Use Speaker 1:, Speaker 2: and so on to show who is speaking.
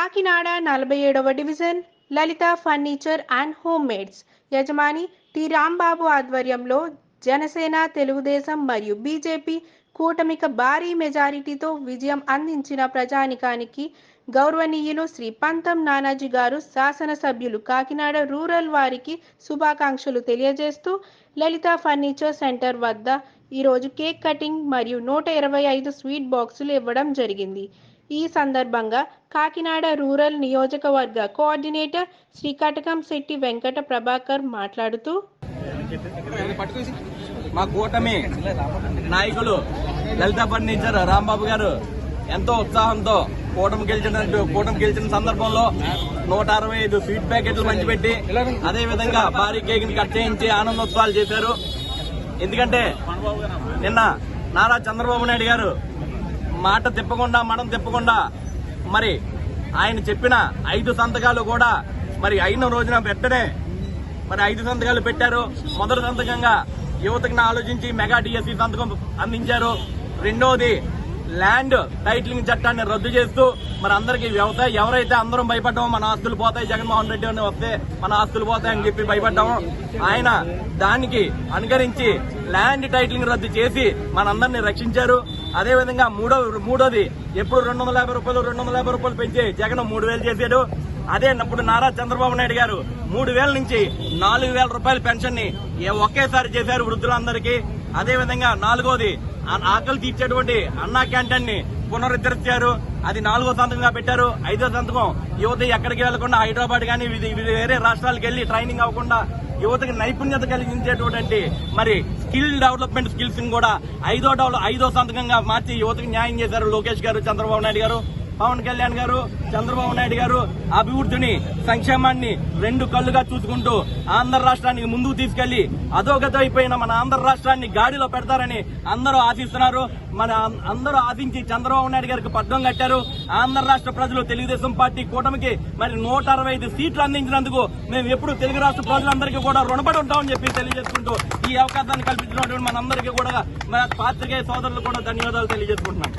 Speaker 1: కాకినాడ నలభై ఏడవ division Lalitha furniture and home maids యజమాని టి రాంబాబు ఆధ్వర్యంలో జనసేన తెలుగుదేశం మరియు బీజేపీ కూటమిక భారీ మెజారిటీతో విజయం అందించిన ప్రజానికానికి గౌరవనీయులు శ్రీ పంతం నానాజీ గారు శాసనసభ్యులు కాకినాడ రూరల్ వారికి శుభాకాంక్షలు తెలియజేస్తూ లలిత ఫర్నిచర్ సెంటర్ వద్ద ఈరోజు కేక్ కటింగ్ మరియు నూట ఇరవై ఐదు స్వీట్ బాక్సులు ఇవ్వడం జరిగింది. ఈ సందర్భంగా కాకినాడ రూరల్ నియోజకవర్గ కోఆర్డినేటర్ శ్రీ కటకం శెట్టి వెంకట ప్రభాకర్ మాట్లాడుతూ
Speaker 2: మా కూటమి నాయకులు లలిత ఫర్నిచర్ రాంబాబు గారు ఎంతో ఉత్సాహంతో కూటమి గెలిచిన కూటమి గెలిచిన సందర్భంలో నూట అరవై ఐదు స్వీట్ ప్యాకెట్లు పంచిపెట్టి అదే విధంగా భారీ కేక్ని కట్ చేయించి ఆనందోత్సవాలు చేశారు. ఎందుకంటే నిన్న నారా చంద్రబాబు నాయుడు గారు మాట తిప్పకుండా మనం తిప్పకుండా మరి ఆయన చెప్పిన ఐదు సంతకాలు కూడా మరి అయిన రోజున వెంటనే మరి ఐదు సంతకాలు పెట్టారు. మొదటి సంతకంగా యువతకు ఆలోచించి మెగా డిఎస్సి సంతకం అందించారు. రెండోది ల్యాండ్ టైటిలింగ్ చట్టాన్ని రద్దు చేస్తూ మరి అందరికి వ్యవసాయం ఎవరైతే అందరం భయపడ్డామో మన ఆస్తులు పోతాయి జగన్మోహన్ రెడ్డి అని వస్తే మన ఆస్తులు పోతాయని చెప్పి భయపడ్డాము ఆయన దానికి అనుకరించి ల్యాండ్ టైటిలింగ్ రద్దు చేసి మనందరినీ రక్షించారు. అదేవిధంగా మూడో మూడోది ఎప్పుడు రెండు వందల యాభై రూపాయలు రెండు వందల యాభై రూపాయలు పెంచి జగన్ మూడు వేలు చేశాడు. అదే ఇప్పుడు నారా చంద్రబాబు నాయుడు గారు మూడు వేల నుంచి నాలుగు వేల రూపాయల పెన్షన్ని ఒకేసారి చేశారు వృద్ధులందరికీ. అదేవిధంగా నాలుగోది ఆ- ఆకలి తీర్చేటువంటి అన్నా క్యాంటీన్ని పునరుద్ధరించారు. అది నాలుగో సంతకంగా పెట్టారు. ఐదో సంతకం యువత ఎక్కడికి వెళ్ళకుండా హైదరాబాద్ కానీ వేరే రాష్ట్రాలకు వెళ్ళి ట్రైనింగ్ అవ్వకుండా యువతకి నైపుణ్యత కలిగించేటువంటి మరి స్కిల్ డెవలప్మెంట్ స్కిల్స్ని కూడా ఐదో డెవలప్ ఐదో సంతకంగా మార్చి యువతకు న్యాయం చేశారు లోకేష్ గారు చంద్రబాబు నాయుడు గారు. పవన్ కళ్యాణ్ గారు చంద్రబాబు నాయుడు గారు అభివృద్ధిని సంక్షేమాన్ని రెండు కళ్ళుగా చూసుకుంటూ ఆంధ్ర రాష్ట్రానికి ముందుకు తీసుకెళ్ళి అధోగత అయిపోయిన మన ఆంధ్ర రాష్ట్రాన్ని గాడిలో పెడతారని అందరూ ఆశిస్తున్నారు. మన అందరూ ఆశించి చంద్రబాబు నాయుడు గారికి పట్టం కట్టారు. ఆంధ్ర రాష్ట్ర ప్రజలు తెలుగుదేశం పార్టీ కూటమికి మరి నూట అరవై ఐదు సీట్లు అందించినందుకు మేము ఎప్పుడు తెలుగు రాష్ట్ర ప్రజలందరికీ కూడా రుణపడి ఉంటామని చెప్పి తెలియజేసుకుంటూ ఈ అవకాశాన్ని కల్పించినటువంటి మనందరికీ కూడా మన పాత్రికేయ సోదరులు కూడా ధన్యవాదాలు తెలియజేసుకుంటున్నాం.